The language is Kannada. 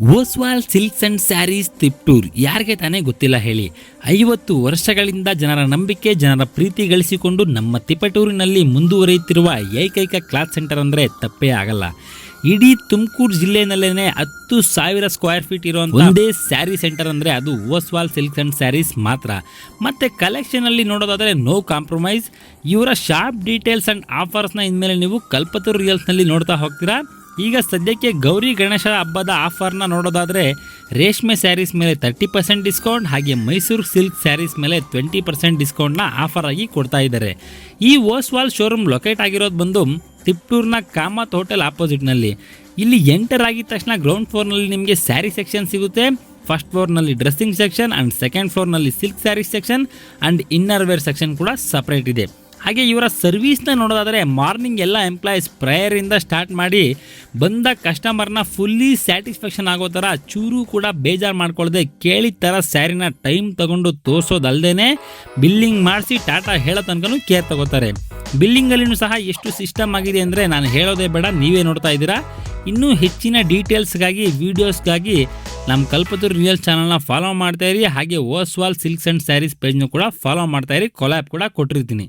ಓಸ್ವಾಲ್ ಸಿಲ್ಕ್ಸ್ ಅಂಡ್ ಸ್ಯಾರೀಸ್ ತಿಪ್ಟೂರ್ ಯಾರಿಗೆ ತಾನೇ ಗೊತ್ತಿಲ್ಲ ಹೇಳಿ. ಐವತ್ತು ವರ್ಷಗಳಿಂದ ಜನರ ನಂಬಿಕೆ, ಜನರ ಪ್ರೀತಿ ಗಳಿಸಿಕೊಂಡು ನಮ್ಮ ತಿಪಟೂರಿನಲ್ಲಿ ಮುಂದುವರಿಯುತ್ತಿರುವ ಏಕೈಕ ಕ್ಲಾತ್ ಸೆಂಟರ್ ಅಂದರೆ ತಪ್ಪೇ ಆಗಲ್ಲ. ಇಡೀ ತುಮಕೂರು ಜಿಲ್ಲೆಯಲ್ಲೇ ಹತ್ತು ಸಾವಿರ ಸ್ಕ್ವೇರ್ ಫೀಟ್ ಇರೋ ಒಂದೇ ಸ್ಯಾರಿ ಸೆಂಟರ್ ಅಂದರೆ ಅದು ಓಸ್ವಾಲ್ ಸಿಲ್ಕ್ಸ್ ಅಂಡ್ ಸ್ಯಾರೀಸ್ ಮಾತ್ರ. ಮತ್ತು ಕಲೆಕ್ಷನಲ್ಲಿ ನೋಡೋದಾದರೆ ನೋ ಕಾಂಪ್ರಮೈಸ್ ಇವರ ಶಾಪ್ ಡೀಟೇಲ್ಸ್ ಆ್ಯಂಡ್ ಆಫರ್ಸ್ನ ಇನ್ಮೇಲೆ ನೀವು ಕಲ್ಪತರು ರೀಲ್ಸ್ನಲ್ಲಿ ನೋಡ್ತಾ ಹೋಗ್ತೀರಾ? ಈಗ ಸದ್ಯಕ್ಕೆ ಗೌರಿ ಗಣೇಶ ಹಬ್ಬದ ಆಫರ್ನ ನೋಡೋದಾದರೆ ರೇಷ್ಮೆ ಸ್ಯಾರೀಸ್ ಮೇಲೆ ತರ್ಟಿ ಪರ್ಸೆಂಟ್ ಡಿಸ್ಕೌಂಟ್ ಹಾಗೆ ಮೈಸೂರು ಸಿಲ್ಕ್ ಸ್ಯಾರೀಸ್ ಮೇಲೆ ಟ್ವೆಂಟಿ ಪರ್ಸೆಂಟ್ ಡಿಸ್ಕೌಂಟ್ನ ಆಫರ್ ಆಗಿ ಕೊಡ್ತಾ ಇದ್ದಾರೆ. ಈ ಓಸ್ವಾಲ್ ಶೋರೂಮ್ ಲೊಕೇಟ್ ಆಗಿರೋದು ಬಂದು ತಿಪ್ಟೂರ್ನ ಕಾಮತ್ ಹೋಟೆಲ್ ಆಪೋಸಿಟ್ನಲ್ಲಿ ಇಲ್ಲಿ ಎಂಟರ್ ಆಗಿದ ತಕ್ಷಣ ಗ್ರೌಂಡ್ ಫ್ಲೋರ್ನಲ್ಲಿ ನಿಮಗೆ ಸ್ಯಾರಿ ಸೆಕ್ಷನ್ ಸಿಗುತ್ತೆ. ಫಸ್ಟ್ ಫ್ಲೋರ್ನಲ್ಲಿ dressing section and second ಫ್ಲೋರ್ನಲ್ಲಿ silk sari section and inner wear section ಕೂಡ ಸಪ್ರೇಟ್ ಇದೆ. ಹಾಗೆ ಇವರ ಸರ್ವಿಸ್ನ ನೋಡೋದಾದರೆ ಮಾರ್ನಿಂಗ್ ಎಲ್ಲ ಎಂಪ್ಲಾಯೀಸ್ ಪ್ರೇಯರಿಂದ ಸ್ಟಾರ್ಟ್ ಮಾಡಿ ಬಂದ ಕಸ್ಟಮರ್ನ ಫುಲ್ಲಿ ಸ್ಯಾಟಿಸ್ಫ್ಯಾಕ್ಷನ್ ಆಗೋ ಥರ ಚೂರು ಕೂಡ ಬೇಜಾರು ಮಾಡ್ಕೊಳ್ಳದೆ ಕೇಳಿದ ಥರ ಸ್ಯಾರಿನ ಟೈಮ್ ತಗೊಂಡು ತೋರಿಸೋದಲ್ಲದೇ ಬಿಲ್ಲಿಂಗ್ ಮಾಡಿಸಿ ಟಾಟಾ ಹೇಳೋ ತನಕನೂ ಕೇರ್ ತಗೋತಾರೆ. ಬಿಲ್ಲಿಂಗಲ್ಲಿನೂ ಸಹ ಎಷ್ಟು ಸಿಸ್ಟಮ್ ಆಗಿದೆ ಅಂದರೆ ನಾನು ಹೇಳೋದೇ ಬೇಡ, ನೀವೇ ನೋಡ್ತಾ ಇದ್ದೀರಾ. ಇನ್ನೂ ಹೆಚ್ಚಿನ ಡೀಟೇಲ್ಸ್ಗಾಗಿ ವೀಡಿಯೋಸ್ಗಾಗಿ ನಮ್ಮ ಕಲ್ಪತೂರು ರಿಯಲ್ ಚಾನಲ್ನ ಫಾಲೋ ಮಾಡ್ತಾ ಇರಿ. ಹಾಗೆ ಓಸ್ವಾಲ್ ಸಿಲ್ಕ್ಸ್ ಆ್ಯಂಡ್ ಸ್ಯಾರೀಸ್ ಪೇಜ್ನೂ ಕೂಡ ಫಾಲೋ ಮಾಡ್ತಾ ಇರಿ. ಕೊಲ್ಯಾಪ್ ಕೂಡ ಕೊಟ್ಟಿರ್ತೀನಿ.